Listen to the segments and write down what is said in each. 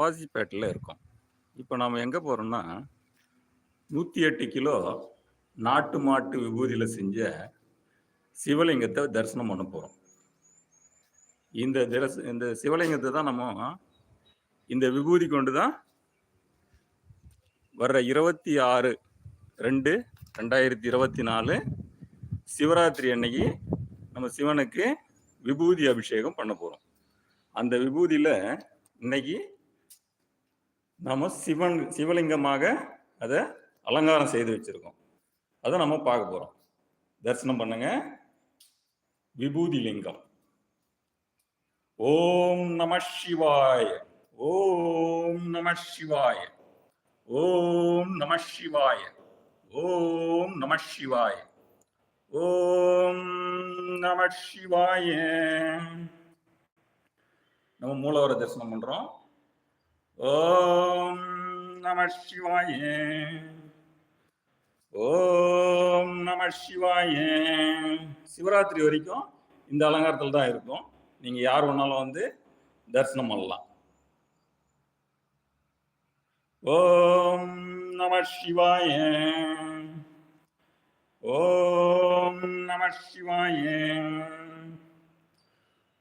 பாசிப்பேட்டில் இருக்கோம். இப்போ நாம் எங்கே போகிறோம்னா நூற்றி எட்டு கிலோ நாட்டு மாட்டு விபூதியில் செஞ்ச சிவலிங்கத்தை தரிசனம் பண்ண போகிறோம் இந்த திரஸ் இந்த சிவலிங்கத்தை தான் நம்ம இந்த விபூதி கொண்டு தான் வர்ற இருபத்தி ஆறு ரெண்டு ரெண்டாயிரத்தி இருபத்தி நாலு சிவராத்திரி அன்னைக்கு நம்ம சிவனுக்கு விபூதி அபிஷேகம் பண்ண போகிறோம் அந்த விபூதியில் இன்னைக்கு நம்ம சிவன் சிவலிங்கமாக அதை அலங்காரம் செய்து வச்சிருக்கோம். அதை நம்ம பார்க்க போகிறோம் தரிசனம் பண்ணுங்க. விபூதி லிங்கம் ஓம் நம சிவாய ஓம் நம சிவாய ஓம் நம சிவாய ஓம் நம சிவாய ஓம் நம சிவாய. நம்ம மூலவர தரிசனம் பண்றோம். ஓம் நம சிவாய. ஓம் நம சிவாய. சிவராத்திரி வரைக்கும் இந்த அலங்காரத்தில் தான் இருக்கும். நீங்கள் யார் வேணாலும் வந்து தரிசனம் பண்ணலாம். ஓம் நம சிவாய. ஓம் நம சிவாய.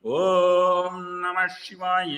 ஓம் நம சிவாய.